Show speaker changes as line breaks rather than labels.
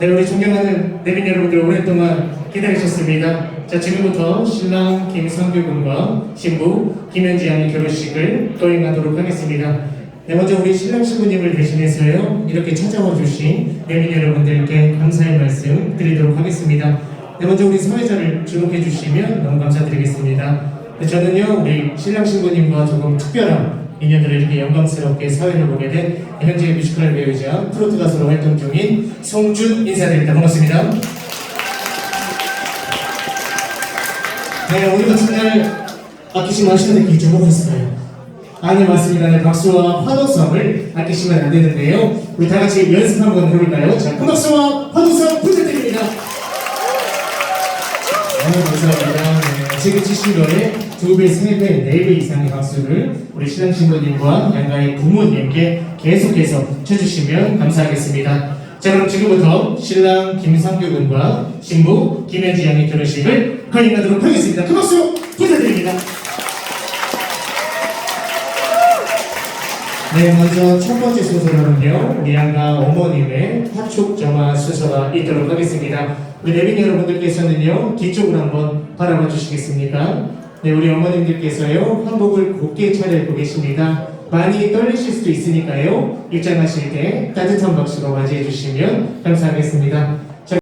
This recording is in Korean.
네, 우리 존경하는 내빈 여러분들 오랫동안 기다리셨습니다. 자, 지금부터 신랑 김성규 군과 신부 김현지 양의 결혼식을 거행하도록 하겠습니다. 네, 먼저 우리 신랑 신부님을 대신해서요, 이렇게 찾아와 주신 내빈 여러분들께 감사의 말씀 드리도록 하겠습니다. 네, 먼저 우리 사회자를 주목해 주시면 너무 감사드리겠습니다. 네, 저는요, 우리 신랑 신부님과 조금 특별한 인연들을 이렇게 영광스럽게 사회를 보게 된 현재 뮤지컬 배우이자 트로트 가수로 활동 중인 송준 인사드립니다. 반갑습니다. 네, 오늘 같은 날 아끼시면 하시는 게 주목을 했어요. 아니 맞습니다. 네, 박수와 환호성을 아끼시면 안 되는데요. 우리 다 같이 연습 한번 해볼까요? 자, 큰 박수와 환호성 부탁드립니다. 네, 감사합니다. 네, 지금 치신 거에 두 배, 세 배, 네 배 이상의 박수를 우리 신랑 신부님과 양가의 부모님께 계속해서 쳐주시면 감사하겠습니다. 자, 그럼 지금부터 신랑 김상규 군과 신부 김현지 양의 결혼식을 거행하도록 하겠습니다. 큰 박수 네, 먼저 첫 번째 순서로는요, 우리 양가 어머님의 파촉 점화 순서가 있도록 하겠습니다. 우리 내빈 여러분들께서는요, 뒤쪽으로 한번 바라봐 주시겠습니까? 네, 우리 어머님들께서요, 한복을 곱게 차려입고 계십니다. 많이 떨리실 수도 있으니까요, 입장하실 때 따뜻한 박수로 맞이해 주시면 감사하겠습니다.